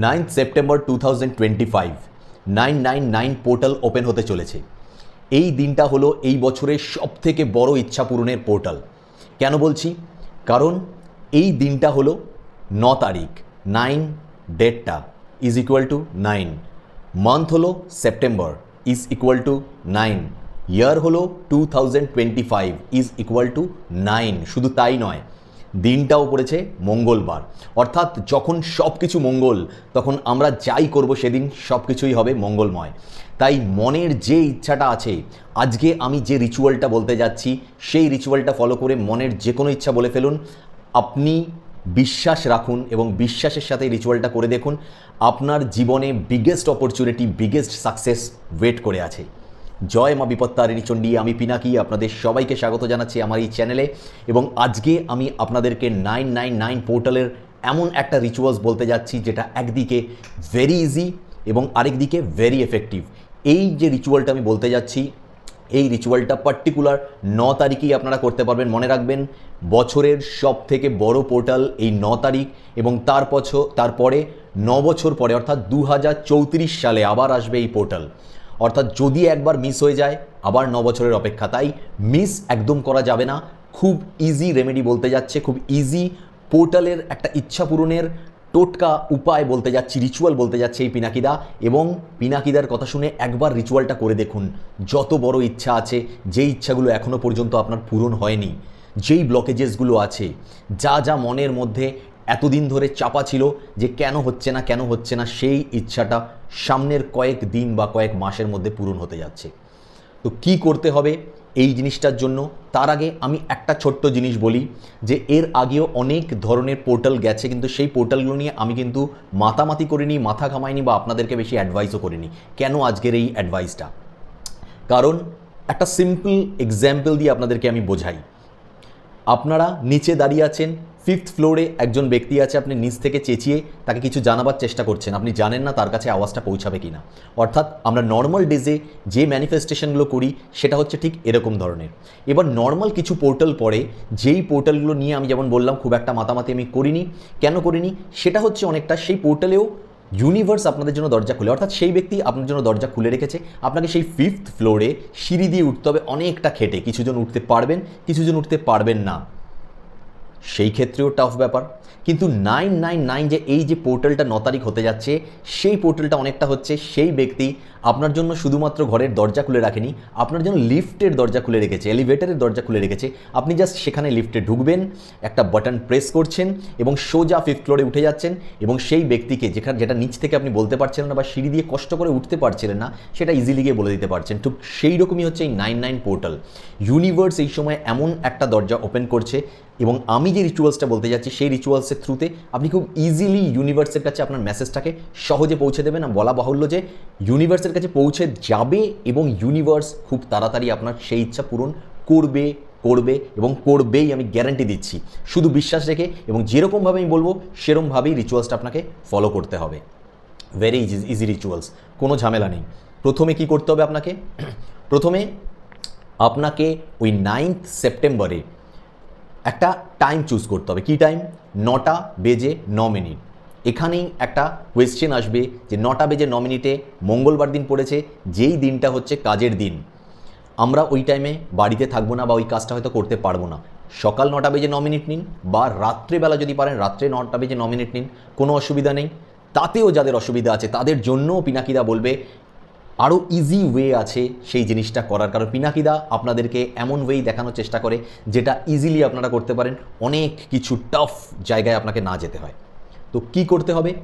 Ninth September two thousand twenty five, nine nine nine portal open হতে চলেছে। এই দিনটা হলো এই বছরের সবথেকে বড় ইচ্ছা পূরণের পোর্টাল। কেন বলছি? কারণ এই দিনটা হলো ন তারিখ, নাইন ডেটটা is equal to nine. Month হলো September is equal to nine. Year হলো two thousand twenty five is equal to nine. শুধু তাই নয় দিনটাও পড়েছে মঙ্গলবার। অর্থাৎ যখন সব কিছু মঙ্গল, তখন আমরা যাই করব সেদিন সব কিছুই হবে মঙ্গলময়। তাই মনের যে ইচ্ছাটা আছে, আজকে আমি যে রিচুয়ালটা বলতে যাচ্ছি, সেই রিচুয়ালটা ফলো করে মনের যে কোনো ইচ্ছা বলে ফেলুন। আপনি বিশ্বাস রাখুন এবং বিশ্বাসের সাথে রিচুয়ালটা করে দেখুন। আপনার জীবনে biggest opportunity biggest success wait করে আছে। জয় মা বিপত্তারিণী চণ্ডী, আমি পিনাকি। আপনাদের সবাইকে স্বাগত জানাচ্ছি আমার এই চ্যানেলে। এবং আজকে আমি আপনাদেরকে নাইন নাইন নাইন পোর্টালের এমন একটা রিচুয়ালস বলতে যাচ্ছি, যেটা একদিকে ভেরি ইজি এবং আরেকদিকে ভেরি এফেক্টিভ এই যে রিচুয়ালটা আমি বলতে যাচ্ছি, এই রিচুয়ালটা পার্টিকুলার ন তারিখেই আপনারা করতে পারবেন, মনে রাখবেন। বছরের সব থেকে বড় পোর্টাল এই ন তারিখ এবং তার পছ তারপরে ন বছর পরে, অর্থাৎ দু হাজার চৌত্রিশ সালে আবার আসবে এই পোর্টাল। অর্থাৎ যদি একবার মিস হয়ে যায়, আবার ন বছরের অপেক্ষা। তাই মিস একদম করা যাবে না। খুব ইজি রেমেডি বলতে যাচ্ছে, খুব ইজি পোর্টালের একটা ইচ্ছা পূরণের টোটকা উপায় বলতে যাচ্ছি রিচুয়াল বলতে যাচ্ছে এই পিনাকিদা। এবং পিনাকিদার কথা শুনে একবার রিচুয়ালটা করে দেখুন। যত বড় ইচ্ছা আছে যে ইচ্ছাগুলো এখনও পর্যন্ত আপনার পূরণ হয়নি, যেই ব্লকেজেসগুলো আছে, যা যা মনের মধ্যে এতদিন ধরে চাপা ছিল যে কেন হচ্ছে না, কেন হচ্ছে না, সেই ইচ্ছাটা সামনের কয়েক দিন বা কয়েক মাসের মধ্যে পূরণ হতে যাচ্ছে। তো কি করতে হবে এই জিনিসটার জন্য? তার আগে আমি একটা ছোট্ট জিনিস বলি যে এর আগেও অনেক ধরনের পোর্টাল গেছে, কিন্তু সেই পোর্টালগুলো নিয়ে আমি কিন্তু মাতামাতি করিনি, মাথা ঘামাইনি বা আপনাদেরকে বেশি অ্যাডভাইসও করিনি। কেন আজকের এই অ্যাডভাইসটা কারণ একটা সিম্পল এক্সাম্পল দিয়ে আপনাদেরকে আমি বোঝাই। আপনারা নিচে দাঁড়িয়ে আছেন ফিফথ ফ্লোরে একজন ব্যক্তি আছে, আপনি নিচ থেকে চেঁচিয়ে তাকে কিছু জানাবার চেষ্টা করছেন। আপনি জানেন না তার কাছে আওয়াজটা পৌঁছাবে কি না অর্থাৎ আমরা নর্মাল ডেজে যে ম্যানিফেস্টেশনগুলো করি, সেটা হচ্ছে ঠিক এরকম ধরনের। এবার নর্মাল কিছু পোর্টাল পড়ে, যেই পোর্টালগুলো নিয়ে আমি যেমন বললাম, খুব একটা মাতামাতি আমি করিনি। কেন করিনি? সেটা হচ্ছে অনেকটা সেই পোর্টালেও ইউনিভার্স আপনাদের জন্য দরজা খুলে। অর্থাৎ সেই ব্যক্তি আপনার জন্য দরজা খুলে রেখেছে। আপনাকে সেই ফিফথ ফ্লোরে সিঁড়ি দিয়ে উঠতে হবে অনেকটা খেটে। কিছুজন উঠতে পারবেন, কিছুজন উঠতে পারবেন না। সেই ক্ষেত্রেও টাফ ব্যাপার। কিন্তু নাইন নাইন নাইন যে এই যে পোর্টালটা ন তারিখ হতে যাচ্ছে, সেই পোর্টালটা অনেকটা হচ্ছে সেই ব্যক্তি আপনার জন্য শুধুমাত্র ঘরের দরজা খুলে রাখেনি, আপনার জন্য লিফটের দরজা খুলে রেখেছে এলিভেটরের দরজা খুলে রেখেছে। আপনি জাস্ট সেখানে লিফটে ঢুকবেন, একটা বাটন প্রেস করছেন এবং সোজা ফিফথ ফ্লোরে উঠে যাচ্ছেন এবং সেই ব্যক্তিকে যেখানে, যেটা নিচ থেকে আপনি বলতে পারছিলেন না বা সিঁড়ি দিয়ে কষ্ট করে উঠতে পারছিলেন না, সেটা ইজিলি গিয়ে বলে দিতে পারছেন। ঠিক সেই রকমই হচ্ছে এই নাইন নাইন পোর্টাল ইউনিভার্স এই সময় এমন একটা দরজা ওপেন করছে এবং আমি যে রিচুয়ালসটা বলতে যাচ্ছি, সেই রিচুয়ালসের থ্রুতে আপনি খুব ইজিলি ইউনিভার্সের কাছে আপনার মেসেজটাকে সহজে পৌঁছে দেবেন। আর বলা বাহুল্য যে ইউনিভার্সের কাছে পৌঁছে যাবে এবং ইউনিভার্স খুব তাড়াতাড়ি আপনার সেই ইচ্ছা পূরণ করবে করবে এবং করবেই আমি গ্যারান্টি দিচ্ছি। শুধু বিশ্বাস রেখে এবং যেরকমভাবে আমি বলব সেরকমভাবেই রিচুয়ালসটা আপনাকে ফলো করতে হবে। ভেরি ইজি ইজি রিচুয়ালস কোনো ঝামেলা নেই। প্রথমে কি করতে হবে আপনাকে? প্রথমে আপনাকে ওই নাইন্থ সেপ্টেম্বরে একটা টাইম চুজ করতে হবে। কী টাইম নটা বেজে ন মিনিট। এখানেই একটা কোয়েশ্চেন আসবে যে নটা বেজে ন মিনিটে মঙ্গলবার দিন পড়েছে, যেই দিনটা হচ্ছে কাজের দিন। আমরা ওই টাইমে বাড়িতে থাকব না বা ওই কাজটা হয়তো করতে পারব না। সকাল নটা বেজে ন মিনিট নিন বা রাত্রেবেলা যদি পারেন, রাত্রে নটা বেজে ন মিনিট নিন, কোনো অসুবিধা নেই। তাতেও যাদের অসুবিধা আছে, তাদের জন্যও পিনাকিদা বলবে আরও ইজি ওয়ে আছে সেই জিনিসটা করার। কারণ পিনাকিদা আপনাদেরকে এমন ওয়েই দেখানোর চেষ্টা করে যেটা ইজিলি আপনারা করতে পারেন। অনেক কিছু টাফ জায়গায় আপনাকে না যেতে হয়। তো কি করতে হবে?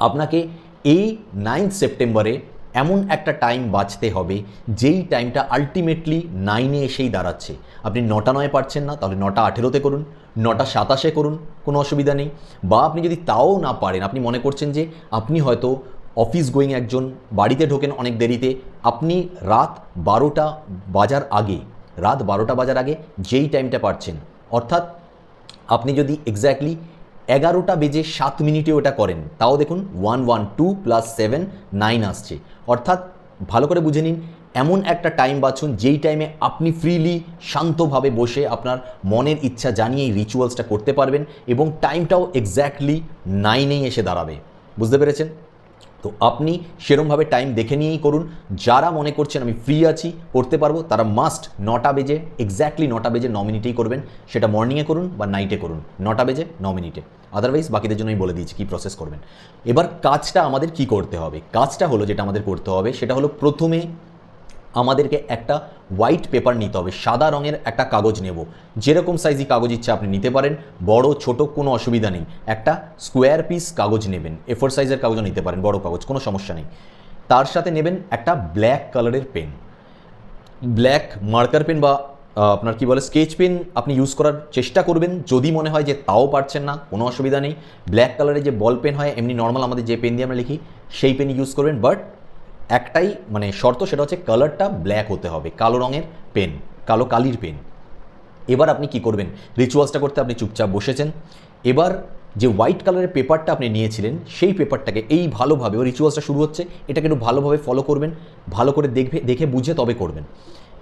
আপনাকে এই নাইন্থ সেপ্টেম্বরে এমন একটা টাইম বাঁচতে হবে, যেই টাইমটা আলটিমেটলি নাইনে এসেই দাঁড়াচ্ছে। আপনি নটা নয় পারছেন না, তাহলে নটা আঠেরোতে করুন, নটা সাতাশে করুন, কোনো অসুবিধা নেই। বা আপনি যদি তাও না পারেন, আপনি মনে করছেন যে আপনি হয়তো অফিস গোয়িং একজন, বাড়িতে ঢোকেন অনেক দেরিতে। আপনি রাত বারোটা বাজার আগে, রাত বারোটা বাজার আগে যেই টাইমটা পারছেন, অর্থাৎ আপনি যদি এক্স্যাক্টলি এগারোটা বেজে সাত মিনিটে ওটা করেন, তাও দেখুন one one two plus seven nine আসছে। অর্থাৎ ভালো করে বুঝে নিন, এমন একটা টাইম বাছুন যেই টাইমে আপনি ফ্রিলি শান্তভাবে বসে আপনার মনের ইচ্ছা জানিয়ে এই রিচুয়ালসটা করতে পারবেন এবং টাইমটাও এক্স্যাক্টলি নাইনেই এসে দাঁড়াবে। বুঝতে পেরেছেন? তো আপনি সেরমভাবে টাইম দেখে নিয়েই করুন। যারা মনে করছেন আমি ফ্রি আছি করতে পারব, তারা মাস্ট নটা বেজে এক্স্যাক্টলি নটা বেজে ন মিনিটেই করবেন। সেটা মর্নিংয়ে করুন বা নাইটে করুন। নটা বেজে ন মিনিটে। আদারওয়াইজ বাকিদের জন্য আমি বলে দিয়েছি কী প্রসেস করবেন। এবার কাজটা আমাদের কি করতে হবে? কাজটা হলো যেটা আমাদের করতে হবে, সেটা হলো প্রথমে আমাদেরকে একটা হোয়াইট পেপার নিতে হবে, সাদা রঙের একটা কাগজ নেব। যেরকম সাইজই কাগজ ইচ্ছা আপনি নিতে পারেন, বড়, ছোট কোনো অসুবিধা নেই। একটা স্কোয়ার পিস কাগজ নেবেন এফোর সাইজের কাগজও নিতে পারেন, বড় কাগজ, কোনো সমস্যা নেই। তার সাথে নেবেন একটা ব্ল্যাক কালারের পেন ব্ল্যাক মার্কার পেন বা আপনার কি বলে স্কেচ পেন আপনি ইউজ করার চেষ্টা করবেন। যদি মনে হয় যে তাও পারছেন না, কোনো অসুবিধা নেই। ব্ল্যাক কালারের যে বল পেন হয়, এমনি নর্মাল আমাদের যে পেন দিয়ে আমরা লিখি, সেই পেন ইউজ করবেন। বাট একটাই মানে শর্ত সেটা হচ্ছে কালারটা ব্ল্যাক হতে হবে, কালো রঙের পেন কালো কালির পেন এবার আপনি কি করবেন? রিচুয়ালসটা করতে আপনি চুপচাপ বসেছেন। এবার যে হোয়াইট কালারের পেপারটা আপনি নিয়েছিলেন, সেই পেপারটাকে এই ভালোভাবে, ও রিচুয়ালসটা শুরু হচ্ছে, এটাকে একটু ভালোভাবে ফলো করবেন, ভালো করে দেখবে, দেখে বুঝে তবে করবেন।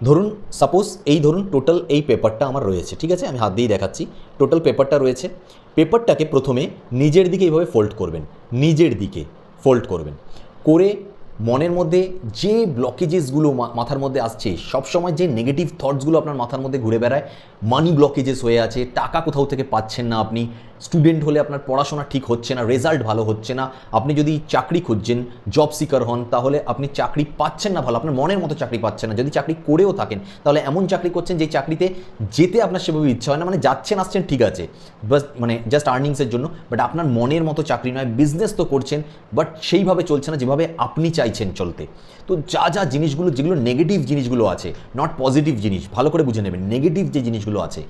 ধরুন সাপোজ এই ধরুন টোটাল এই পেপারটা আমার রয়েছে, ঠিক আছে? আমি হাত দিয়েই দেখাচ্ছি টোটাল পেপারটা রয়েছে। পেপারটাকে প্রথমে নিজের দিকে এইভাবে ফোল্ড করবেন, নিজের দিকে ফোল্ড করবেন। করে মনের মধ্যে যে ব্লকেজেসগুলো মাথার মধ্যে আসছে, সবসময় যে নেগেটিভ থটসগুলো আপনার মাথার মধ্যে ঘুরে বেড়ায় মানি ব্লকেজেস হয়ে আছে, টাকা কোথাও থেকে পাচ্ছেন না আপনি স্টুডেন্ট হলে আপনার পড়াশোনা ঠিক হচ্ছে না রেজাল্ট ভালো হচ্ছে না। আপনি যদি চাকরি খুঁজছেন জব সিকার হন, তাহলে আপনি চাকরি পাচ্ছেন না ভালো, আপনার মনের মতো চাকরি পাচ্ছেন না। যদি চাকরি করেও থাকেন, তাহলে এমন চাকরি করছেন যে চাকরিতে যেতে আপনার সেভাবে ইচ্ছা হয় না মানে যাচ্ছেন, আসছেন, ঠিক আছে। বাস মানে জাস্ট আর্নিংসের জন্য বাট আপনার মনের মতো চাকরি নয় বিজনেস তো করছেন বাট সেইভাবে চলছে না যেভাবে আপনি চাইছেন চলতে। তো যা যা জিনিসগুলো, যেগুলো নেগেটিভ জিনিসগুলো আছে নট পজিটিভ জিনিস, ভালো করে বুঝে নেবেন নেগেটিভ যে জিনিসগুলো আছে,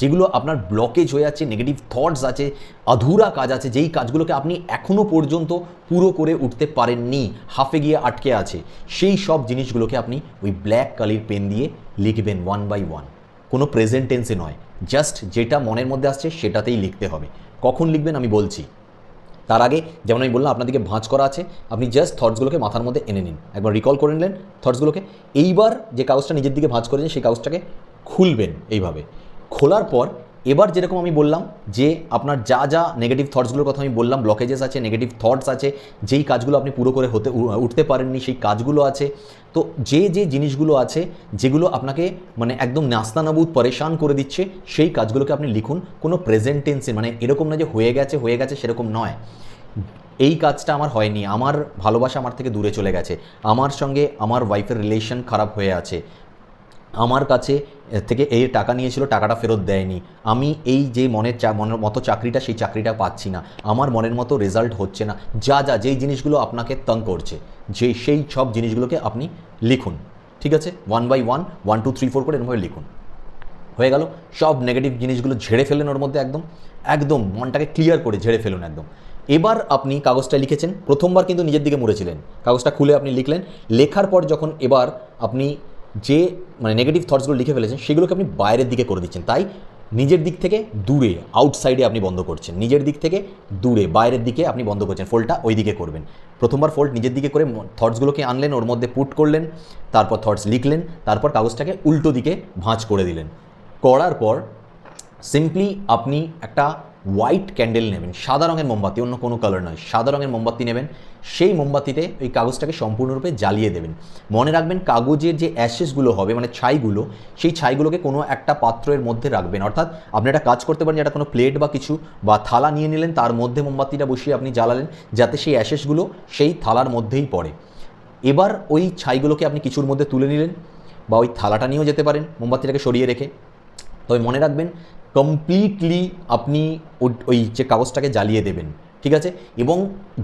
যেগুলো আপনার ব্লকেজ হয়ে আছে নেগেটিভ থটস আছে, অধুরা কাজ আছে, যেই কাজগুলোকে আপনি এখনও পর্যন্ত পুরো করে উঠতে পারেননি হাফে গিয়ে আটকে আছে, সেই সব জিনিসগুলোকে আপনি ওই ব্ল্যাক কালির পেন দিয়ে লিখবেন ওয়ান বাই ওয়ান কোনো প্রেজেন্ট টেন্সে নয় জাস্ট যেটা মনের মধ্যে আসছে সেটাতেই লিখতে হবে। কখন লিখবেন আমি বলছি? তার আগে যেমন আমি বললাম আপনাদেরকে ভাঁজ করা আছে, আপনি জাস্ট থটসগুলোকে মাথার মধ্যে এনে নিন। একবার রিকল করে নিলেন থটসগুলোকে এইবার যে কাগজটা নিজের দিকে ভাঁজ করেছেন, সেই কাগজটাকে খুলবেন এইভাবে। খোলার পর এবার যেরকম আমি বললাম যে আপনার যা যা নেগেটিভ থটসগুলোর কথা আমি বললাম ব্লকেজেস আছে নেগেটিভ থটস আছে, যেই কাজগুলো আপনি পুরো করে হতে উঠতে পারেননি, সেই কাজগুলো আছে। তো যে যে জিনিসগুলো আছে, যেগুলো আপনাকে মানে একদম নাস্তানাবুদ, পরেশান করে দিচ্ছে, সেই কাজগুলোকে আপনি লিখুন। কোনো প্রেজেন্ট টেন্সে মানে এরকম না যে হয়ে গেছে হয়ে গেছে সেরকম নয়। এই কাজটা আমার হয়নি। আমার ভালোবাসা আমার থেকে দূরে চলে গেছে। আমার সঙ্গে আমার ওয়াইফের রিলেশন খারাপ হয়ে আছে। আমার কাছে থেকে এই টাকা নিয়েছিল, টাকাটা ফেরত দেয়নি। আমি এই যে মনের চা, মনের মতো চাকরিটা, সেই চাকরিটা পাচ্ছি না। আমার মনের মতো রেজাল্ট হচ্ছে না। যা যা, যেই জিনিসগুলো আপনাকে তং করছে, যে, সেই সব জিনিসগুলোকে আপনি লিখুন, ঠিক আছে? One by one one two three four করে এরকমভাবে লিখুন। হয়ে গেল? সব নেগেটিভ জিনিসগুলো ঝেড়ে ফেলেন ওর মধ্যে একদম একদম মনটাকে ক্লিয়ার করে ঝেড়ে ফেলুন একদম। এবার আপনি কাগজটা লিখেছেন, প্রথমবার কিন্তু নিজের দিকে মরেছিলেন কাগজটা খুলে আপনি লিখলেন। লেখার পর যখন এবার আপনি যে মানে নেগেটিভ থটসগুলো লিখে ফেলেছেন, সেগুলোকে আপনি বাইরের দিকে করে দিচ্ছেন। তাই নিজের দিক থেকে দূরে আউটসাইডে আপনি বন্ধ করছেন। নিজের দিক থেকে দূরে, বাইরের দিকে আপনি বন্ধ করছেন। ফোল্ডটা ওই দিকে করবেন। প্রথমবার ফোল্ড নিজের দিকে করে থটসগুলোকে আনলেন, ওর মধ্যে পুট করলেন, তারপর থটস লিখলেন, তারপর কাগজটাকে উল্টো দিকে ভাঁজ করে দিলেন। করার পর সিম্পলি আপনি একটা হোয়াইট ক্যান্ডেল নেবেন। সাদা রঙের মোমবাতি, অন্য কোনো কালার নয়। সাদা রঙের মোমবাতি নেবেন। সেই মোমবাতিতে ওই কাগজটাকে সম্পূর্ণরূপে জ্বালিয়ে দেবেন। মনে রাখবেন কাগজের যে অ্যাশেসগুলো হবে মানে ছাইগুলো, সেই ছাইগুলোকে কোনো একটা পাত্রের মধ্যে রাখবেন। অর্থাৎ আপনি একটা কাজ করতে পারেন যেটা কোনো প্লেট বা কিছু বা থালা নিয়ে নিলেন, তার মধ্যে মোমবাতিটা বসিয়ে আপনি জ্বালালেন, যাতে সেই অ্যাশেসগুলো সেই থালার মধ্যেই পড়ে। এবার ওই ছাইগুলোকে আপনি কিছুর মধ্যে তুলে নিলেন, বা ওই থালাটা নিয়েও যেতে পারেন, মোমবাতিটাকে সরিয়ে রেখে। তবে মনে রাখবেন কমপ্লিটলি আপনি ওই যে কাগজটাকে জ্বালিয়ে দেবেন, ঠিক আছে? এবং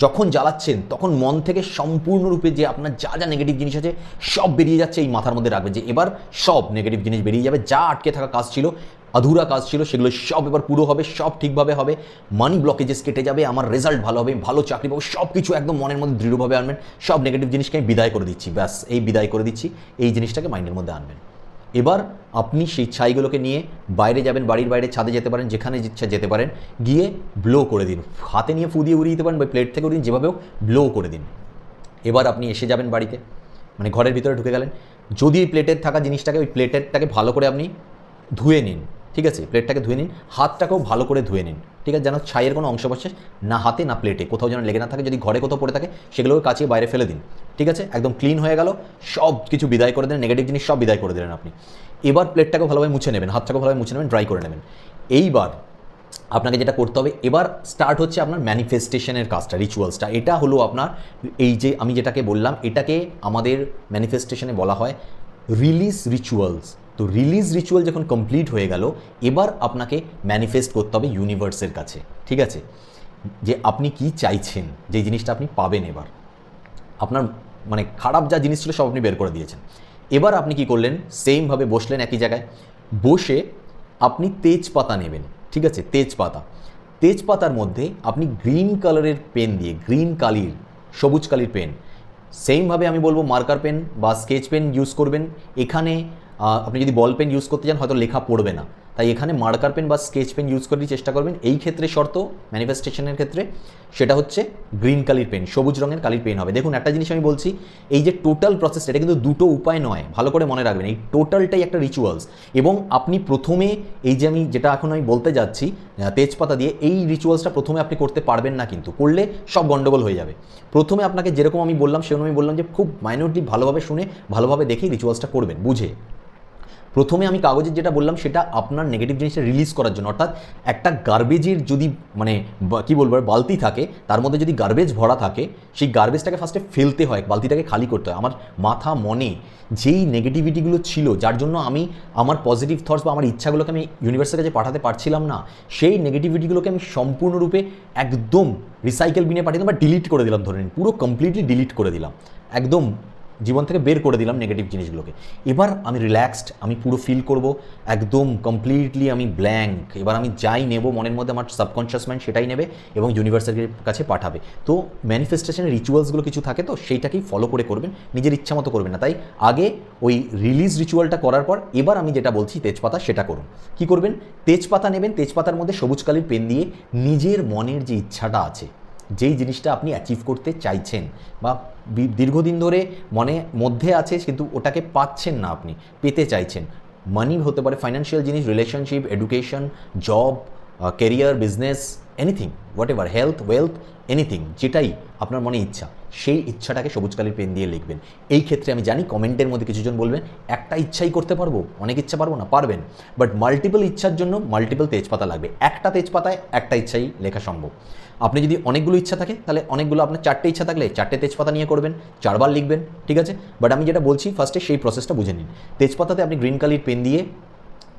যখন জ্বালাচ্ছেন, তখন মন থেকে সম্পূর্ণরূপে যে আপনার যা যা নেগেটিভ জিনিস আছে, সব বেরিয়ে যাচ্ছে এই মাথার মধ্যে রাখবেন যে এবার সব নেগেটিভ জিনিস বেরিয়ে যাবে, যা আটকে থাকা কাজ ছিল আধুরা কাজ ছিল, সেগুলো সব এবার পুরো হবে, সব ঠিকভাবে হবে মানি ব্লকেজেস কেটে যাবে, আমার রেজাল্ট ভালো হবে, ভালো চাকরি পাবো সব কিছু একদম মনের মধ্যে দৃঢ়ভাবে আনবেন, সব নেগেটিভ জিনিসকে আমি বিদায় করে দিচ্ছি, ব্যাস, এই বিদায় করে দিচ্ছি, এই জিনিসটাকে মাইন্ডের মধ্যে আনবেন। এবার আপনি সেই ছাইগুলোকে নিয়ে বাইরে যাবেন, বাড়ির বাইরে ছাদে যেতে পারেন, যেখানে ইচ্ছা যেতে পারেন, গিয়ে ব্লো করে দিন। হাতে নিয়ে ফু দিয়ে উড়িয়ে দিতে পারেন বা প্লেট থেকে উড়িয়ে যেভাবে হোক ব্লো করে দিন। এবার আপনি এসে যাবেন বাড়িতে মানে ঘরের ভিতরে ঢুকে গেলেন। যদি প্লেটের থাকা জিনিসটাকে, ওই প্লেটেরটাকে ভালো করে আপনি ধুয়ে নিন। ঠিক আছে? প্লেটটাকে ধুয়ে নিন। হাতটাকেও ভালো করে ধুয়ে নিন। ঠিক আছে? যেন ছাইয়ের কোনো অংশ বসে না হাতে, না প্লেটে কোথাও যেন লেগে না থাকে, যদি ঘরে কোথাও পড়ে থাকে, সেগুলোকে কাচিয়ে বাইরে ফেলে দিন। ঠিক আছে? একদম ক্লিন হয়ে গেল। সব কিছু বিদায় করে দিলেন। নেগেটিভ জিনিস সব বিদায় করে দিলেন আপনি। এবার প্লেটটাকে ভালোভাবে মুছে নেবেন। হাতটাকে ভালোভাবে মুছে নেবেন ড্রাই করে নেবেন। এইবার আপনাকে যেটা করতে হবে, এবার স্টার্ট হচ্ছে আপনার ম্যানিফেস্টেশনের কাজটা রিচুয়ালসটা এটা হলো আপনার এই যে আমি যেটাকে বললাম, এটাকে আমাদের ম্যানিফেস্টেশনে বলা হয় রিলিজ রিচুয়ালস তো রিলিজ রিচুয়াল যখন কমপ্লিট হয়ে গেল, এবার আপনাকে ম্যানিফেস্ট করতে হবে ইউনিভার্সের কাছে, ঠিক আছে? যে আপনি কি চাইছেন, যে জিনিসটা আপনি পাবেন এবার। আপনার মানে খারাপ যা জিনিস ছিল সব আপনি বের করে দিয়েছেন। এবার আপনি কি করলেন? সেমভাবে বসলেন একই জায়গায়। বসে আপনি তেজপাতা নেবেন, ঠিক আছে? তেজপাতা। তেজপাতার মধ্যে আপনি গ্রিন কালারের পেন দিয়ে গ্রিন কালির, সবুজ কালির পেন সেমভাবে আমি বলব মার্কার পেন বা স্কেচ পেন ইউজ করবেন। এখানে আপনি যদি বল পেন ইউজ করতে চান, হয়তো লেখা পড়বে না। তাই এখানে মার্কার পেন বা স্কেচ পেন ইউজ করারই চেষ্টা করবেন। এই ক্ষেত্রে শর্ত ম্যানিফেস্টেশনের ক্ষেত্রে, সেটা হচ্ছে গ্রিন কালির পেন সবুজ রঙের কালির পেন হবে। দেখুন, একটা জিনিস আমি বলছি, এই যে টোটাল প্রসেস এটা কিন্তু দুটো উপায় নয়। ভালো করে মনে রাখবেন, এই টোটালটাই একটা রিচুয়ালস এবং আপনি প্রথমে এই যে আমি যেটা এখন আমি বলতে যাচ্ছি তেজপাতা দিয়ে এই রিচুয়ালসটা প্রথমে আপনি করতে পারবেন না কিন্তু। করলে সব গণ্ডগোল হয়ে যাবে। প্রথমে আপনাকে যেরকম আমি বললাম, সেরকম আমি বললাম যে খুব মাইনরলি ভালোভাবে শুনে, ভালোভাবে দেখেই রিচুয়ালসটা করবেন, বুঝে। প্রথমে আমি কাগজের যেটা বললাম, সেটা আপনার নেগেটিভ জিনিসটা রিলিজ করার জন্য। অর্থাৎ একটা গার্বেজের যদি মানে কি বলব বালতি থাকে, তার মধ্যে যদি গার্বেজ ভরা থাকে, সেই গার্বেজটাকে ফার্স্টে ফেলতে হয়, বালতিটাকে খালি করতে হয়। আমার মাথা মনে যেই নেগেটিভিটিগুলো ছিল, যার জন্য আমি আমার পজিটিভ থটস বা আমার ইচ্ছাগুলোকে আমি ইউনিভার্সের কাছে পাঠাতে পারছিলাম না, সেই নেগেটিভিটিগুলোকে আমি সম্পূর্ণরূপে একদম রিসাইকেল বিনে পাঠিয়ে দিলাম বা ডিলিট করে দিলাম ধরে নিন, পুরো কমপ্লিটলি ডিলিট করে দিলাম। একদম জীবন থেকে বের করে দিলাম নেগেটিভ জিনিসগুলোকে। এবার আমি রিল্যাক্সড আমি পুরো ফিল করব, একদম কমপ্লিটলি আমি ব্ল্যাঙ্ক এবার আমি যাই নেব, মনের মধ্যে আমার সাবকনশিয়াস মাইন্ড সেটাই নেবে এবং ইউনিভার্সের কাছে পাঠাবে। তো ম্যানিফেস্টেশনের রিচুয়ালসগুলো কিছু থাকে তো, সেইটাকেই ফলো করে করবেন, নিজের ইচ্ছা মতো করবেন না। তাই আগে ওই রিলিজ রিচুয়ালটা করার পর এবার আমি যেটা বলছি তেজপাতা, সেটা করুন। কি করবেন? তেজপাতা নেবেন, তেজপাতার মধ্যে সবুজ কালির পেন দিয়ে নিজের মনের যে ইচ্ছাটা আছে, যেই জিনিসটা আপনি অ্যাচিভ করতে চাইছেন বি- দীর্ঘদিন ধরে মনে, মধ্যে আছে, কিন্তু ওটাকে পাচ্ছেন না আপনি, পেতে চাইছেন। মানি হতে পারে ফাইন্যান্সিয়াল জিনিস relationship education job career business anything whatever health wealth anything যেটাই আপনার মনে ইচ্ছা, সেই ইচ্ছাটাকে সবুজ কালির পেন দিয়ে লিখবেন। এই ক্ষেত্রে আমি জানি কমেন্টের মধ্যে কিছুজন বলবেন, একটা ইচ্ছাই করতে পারব? অনেক ইচ্ছা পারব না? পারবেন। বাট মাল্টিপল ইচ্ছার জন্য মাল্টিপল তেজপাতা লাগবে। একটা তেজপাতায় একটা ইচ্ছাই লেখা সম্ভব। আপনি যদি অনেকগুলো ইচ্ছা থাকে, তাহলে অনেকগুলো আপনার চারটে ইচ্ছা থাকলে চারটে তেজপাতা নিয়ে করবেন, চারবার লিখবেন, ঠিক আছে? বাট আমি যেটা বলছি ফার্স্টে সেই প্রসেসটা বুঝে নিন। তেজপাতাতে আপনি গ্রিন কালির পেন দিয়ে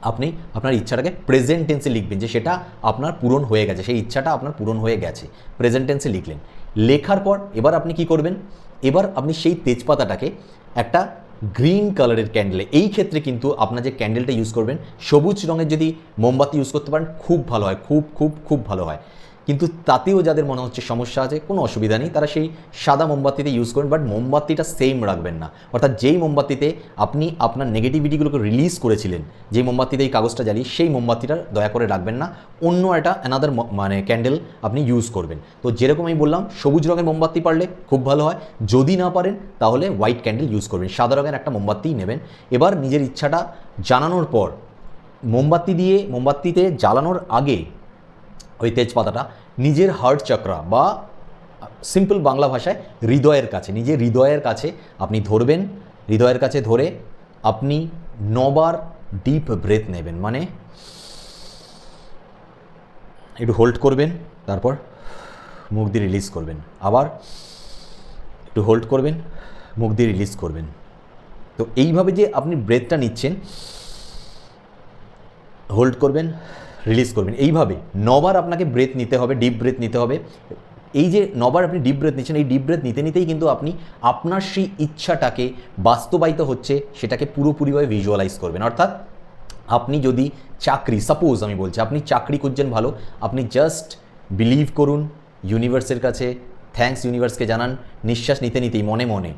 আপনি আপনার ইচ্ছাটাকে প্রেজেন্ট টেন্সে লিখবেন যে সেটা আপনার পূরণ হয়ে গেছে, সেই ইচ্ছাটা আপনার পূরণ হয়ে গেছে। প্রেজেন্ট টেন্সে লিখলেন। লেখার পর এবার আপনি কি করবেন? এবার আপনি সেই তেজপাতাটাকে একটা গ্রিন কালারের ক্যান্ডেলে এই ক্ষেত্রে কিন্তু আপনার যে ক্যান্ডেলটা ইউজ করবেন, সবুজ রঙের যদি মোমবাতি ইউজ করতে পারেন, খুব ভালো হয়, খুব খুব খুব ভালো হয়। কিন্তু তাতেও যাদের মনে হচ্ছে সমস্যা আছে, কোনো অসুবিধা নেই, তারা সেই সাদা মোমবাতিতে ইউজ করবেন বাট মোমবাতিটা সেম রাখবেন না। অর্থাৎ যেই মোমবাতিতে আপনি আপনার নেগেটিভিটিগুলোকে রিলিজ করেছিলেন, যেই মোমবাতিতে এই কাগজটা জ্বালিয়ে, সেই মোমবাতিটা দয়া করে রাখবেন না। অন্য একটা অ্যানাদার মানে ক্যান্ডেল আপনি ইউজ করবেন। তো যেরকম আমি বললাম, সবুজ রঙের মোমবাতি পারলে খুব ভালো হয়। যদি না পারেন, তাহলে হোয়াইট ক্যান্ডেল ইউজ করবেন। সাদা রঙের একটা মোমবাতিই নেবেন। এবার নিজের ইচ্ছাটা জানানোর পর, মোমবাতি দিয়ে, মোমবাতিতে জ্বালানোর আগে ওই তেজপাতাটা নিজের হার্ট চক্রা বা সিম্পল বাংলা ভাষায় হৃদয়ের কাছে, নিজের হৃদয়ের কাছে আপনি ধরবেন, হৃদয়ের কাছে ধরে আপনি নবার ডিপ ব্রেথ নেবেন মানে একটু হোল্ড করবেন, তারপর মুখ দিয়ে রিলিজ করবেন, আবার একটু হোল্ড করবেন, মুখ দিয়ে রিলিজ করবেন। তো এইভাবে যে আপনি ব্রেথটা নিচ্ছেন হোল্ড করবেন রিলিজ করবেন। এইভাবে নবার আপনাকে ব্রেথ নিতে হবে ডিপ ব্রেথ নিতে হবে। এই যে নবার আপনি ডিপ ব্রেথ নিচ্ছেন, এই ডিপ ব্রেথ নিতে নিতেই কিন্তু আপনি আপনার সেই ইচ্ছাটাকে বাস্তবায়িত হচ্ছে, সেটাকে পুরোপুরিভাবে ভিজুয়ালাইজ করবেন। অর্থাৎ আপনি যদি চাকরি সাপোজ আমি বলছি, আপনি চাকরি খুঁজছেন ভালো, আপনি জাস্ট বিলিভ করুন ইউনিভার্সের কাছে থ্যাঙ্কস ইউনিভার্সকে জানান, নিঃশ্বাস নিতে নিতেই, মনে মনে।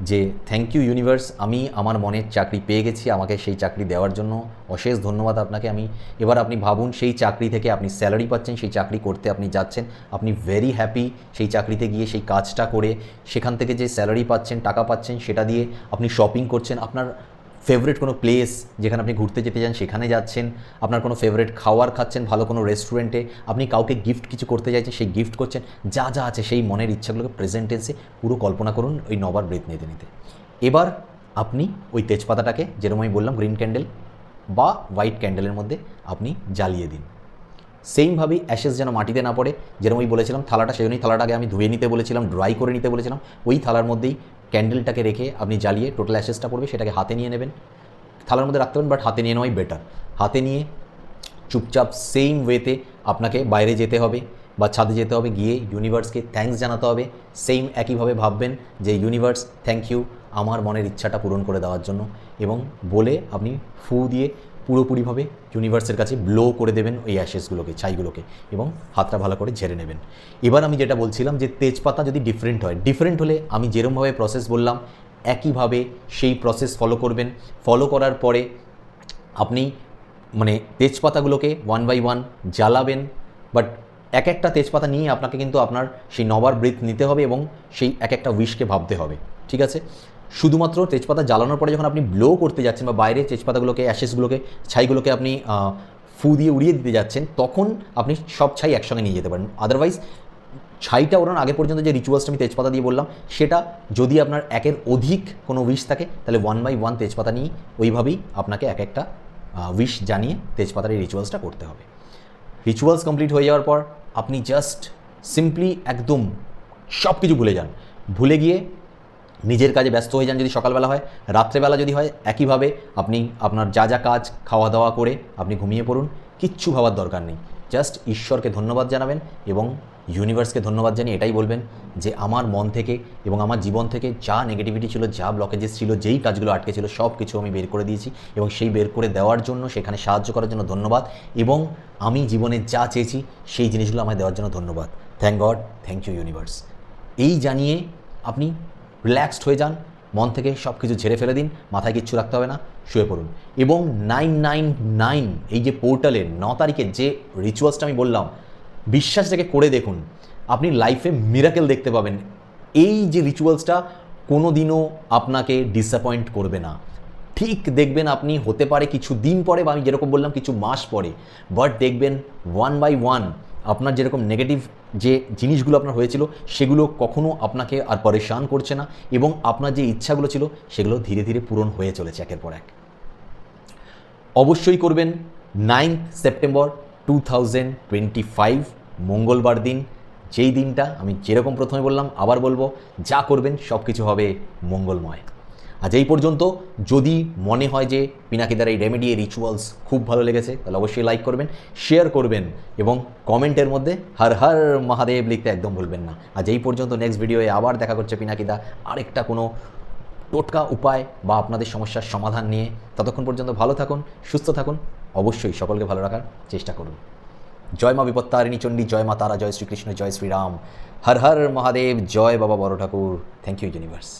যে থ্যাংক ইউ ইউনিভার্স আমি আমার মনের চাকরি পেয়ে গেছি আমাকে সেই চাকরি দেওয়ার জন্য। অশেষ ধন্যবাদ আপনাকে আমি। এবার আপনি ভাবুন, সেই চাকরি থেকে আপনি স্যালারি পাচ্ছেন, সেই চাকরি করতে আপনি যাচ্ছেন, আপনি ভেরি হ্যাপি সেই চাকরিতে গিয়ে সেই কাজটা করে, সেখান থেকে যে স্যালারি পাচ্ছেন, টাকা পাচ্ছেন, সেটা দিয়ে আপনি শপিং করছেন, আপনার ফেভারিট কোনো প্লেস যেখানে আপনি ঘুরতে যেতে চান, সেখানে যাচ্ছেন, আপনার কোনো ফেভারিট খাওয়ার খাচ্ছেন, ভালো কোনো রেস্টুরেন্টে আপনি কাউকে গিফট কিছু করতে চাইছেন, সেই গিফট করছেন, যা যা আছে সেই মনের ইচ্ছাগুলোকে প্রেজেন্টেন্সে পুরো কল্পনা করুন ওই নবার ব্রেথ নিতে নিতে। এবার আপনি ওই তেজপাতাটাকে, যেরকম আমি বললাম গ্রিন ক্যান্ডেল বা হোয়াইট ক্যান্ডেলের মধ্যে আপনি জ্বালিয়ে দিন। সেইমভাবেই অ্যাশেস যেন মাটিতে না পড়ে যেরকম ওই বলেছিলাম, থালাটা, সেই জন্যই থালাটাকে আমি ধুয়ে নিতে বলেছিলাম ড্রাই করে নিতে বলেছিলাম, ওই থালার মধ্যেই ক্যান্ডেলটাকে রেখে আপনি জ্বালিয়ে টোটাল অ্যাশেসটা পড়বে, সেটাকে হাতে নিয়ে নেবেন। থালার মধ্যে রাখতে পারেন বাট হাতে নিয়ে নেওয়াই বেটার হাতে নিয়ে চুপচাপ সেম ওয়েতে আপনাকে বাইরে যেতে হবে বা ছাদে যেতে হবে, গিয়ে ইউনিভার্সকে থ্যাঙ্কস জানাতে হবে। সেম একইভাবে ভাববেন যে ইউনিভার্স থ্যাংক ইউ আমার মনের ইচ্ছাটা পূরণ করে দেওয়ার জন্য। এবং বলে আপনি ফু দিয়ে পুরোপুরিভাবে ইউনিভার্সের কাছে ব্লো করে দেবেন ওই অ্যাশেসগুলোকে ছাইগুলোকে এবং হাতটা ভালো করে ঝেড়ে নেবেন। এবার আমি যেটা বলছিলাম যে তেজপাতা যদি ডিফারেন্ট হয় ডিফারেন্ট হলে আমি যেরমভাবে প্রসেস বললাম, একইভাবে সেই প্রসেস ফলো করবেন। ফলো করার পরে আপনি মানে তেজপাতাগুলোকে ওয়ান বাই ওয়ান জ্বালাবেন বাট এক একটা তেজপাতা নিয়ে আপনাকে কিন্তু আপনার সেই নবার ব্রিথ নিতে হবে এবং সেই এক একটা উইশকে ভাবতে হবে। ঠিক আছে? শুধুমাত্র তেজপাতা জ্বালানোর পরে যখন আপনি ব্লো করতে যাচ্ছেন বা বাইরে তেজপাতাগুলোকে অ্যাশেসগুলোকে ছাইগুলোকে আপনি ফু দিয়ে উড়িয়ে দিতে যাচ্ছেন, তখন আপনি সব ছাই একসঙ্গে নিয়ে যেতে পারেন। আদারওয়াইজ ছাইটা ওড়ানোর আগে পর্যন্ত যে রিচুয়ালসটা আমি তেজপাতা দিয়ে বললাম, সেটা যদি আপনার একের অধিক কোনো উইশ থাকে, তাহলে ওয়ান বাই ওয়ান তেজপাতা নিয়ে ওইভাবেই আপনাকে এক একটা উইশ জানিয়ে তেজপাতার এই রিচুয়ালসটা করতে হবে। রিচুয়ালস কমপ্লিট হয়ে যাওয়ার পর আপনি জাস্ট সিম্পলি একদম সব কিছু ভুলে যান। ভুলে গিয়ে নিজের কাজে ব্যস্ত হয়ে যান যদি সকালবেলা হয়, রাত্রেবেলা যদি হয়, একইভাবে আপনি আপনার যা যা কাজ খাওয়া দাওয়া করে আপনি ঘুমিয়ে পড়ুন, কিচ্ছু ভাবার দরকার নেই। জাস্ট ঈশ্বরকে ধন্যবাদ জানাবেন এবং ইউনিভার্সকে ধন্যবাদ জানিয়ে এটাই বলবেন যে আমার মন থেকে এবং আমার জীবন থেকে যা নেগেটিভিটি ছিল, যা ব্লকেজেস ছিল, যেই কাজগুলো আটকে ছিল সব কিছু আমি বের করে দিয়েছি এবং সেই বের করে দেওয়ার জন্য, সেখানে সাহায্য করার জন্য ধন্যবাদ এবং আমি জীবনে যা চেয়েছি, সেই জিনিসগুলো আমায় দেওয়ার জন্য ধন্যবাদ। Thank God thank you universe এই জানিয়ে আপনি রিল্যাক্সড হয়ে যান, মন থেকে সব কিছু ঝেড়ে ফেলে দিন, মাথায় কিচ্ছু রাখতে হবে না, শুয়ে পড়ুন। এবং নাইন নাইন নাইন এই যে পোর্টালের ন তারিখের যে রিচুয়ালসটা আমি বললাম বিশ্বাস থেকে করে দেখুন, আপনি লাইফে মিরাকেল দেখতে পাবেন। এই যে রিচুয়ালসটা কোনো দিনও আপনাকে ডিসঅ্যাপয়েন্ট করবে না। ঠিক দেখবেন আপনি হতে পারে কিছু দিন পরে বা আমি যেরকম বললাম কিছু মাস পরে বাট দেখবেন ওয়ান বাই ওয়ান আপনার যেরকম নেগেটিভ যে জিনিসগুলো আপনার হয়েছিল, সেগুলো কখনো আপনাকে আর পরেশান করছে না এবং আপনার যে ইচ্ছাগুলো ছিল, সেগুলো ধীরে ধীরে পূরণ হয়ে চলেছে একের পর এক। অবশ্যই করবেন ninth September two thousand twenty five মঙ্গলবার দিন। যেই দিনটা আমি যেরকম প্রথমে বললাম, আবার বলব, যা করবেন সব কিছু হবে মঙ্গলময়। আজ এই পর্যন্ত। যদি মনে হয় যে পিনাকিদার এই রেমেডি রিচুয়ালস খুব ভালো লেগেছে, তাহলে অবশ্যই লাইক করবেন শেয়ার করবেন এবং কমেন্টের মধ্যে হর হর মহাদেব লিখতে একদম ভুলবেন না। আজ এই পর্যন্ত নেক্সট ভিডিওয়ে আবার দেখা করছে পিনাকিদা। আরেকটা কোনো টোটকা উপায় বা আপনাদের সমস্যার সমাধান নিয়ে ততক্ষণ পর্যন্ত ভালো থাকুন, সুস্থ থাকুন, অবশ্যই সকলকে ভালো রাখার চেষ্টা করুন। জয় মা বিপত্তারিণী চণ্ডী, জয় মা তারা, জয় শ্রীকৃষ্ণ, জয় শ্রীরাম। হর হর মহাদেব, জয় বাবা বড় ঠাকুর। Thank you universe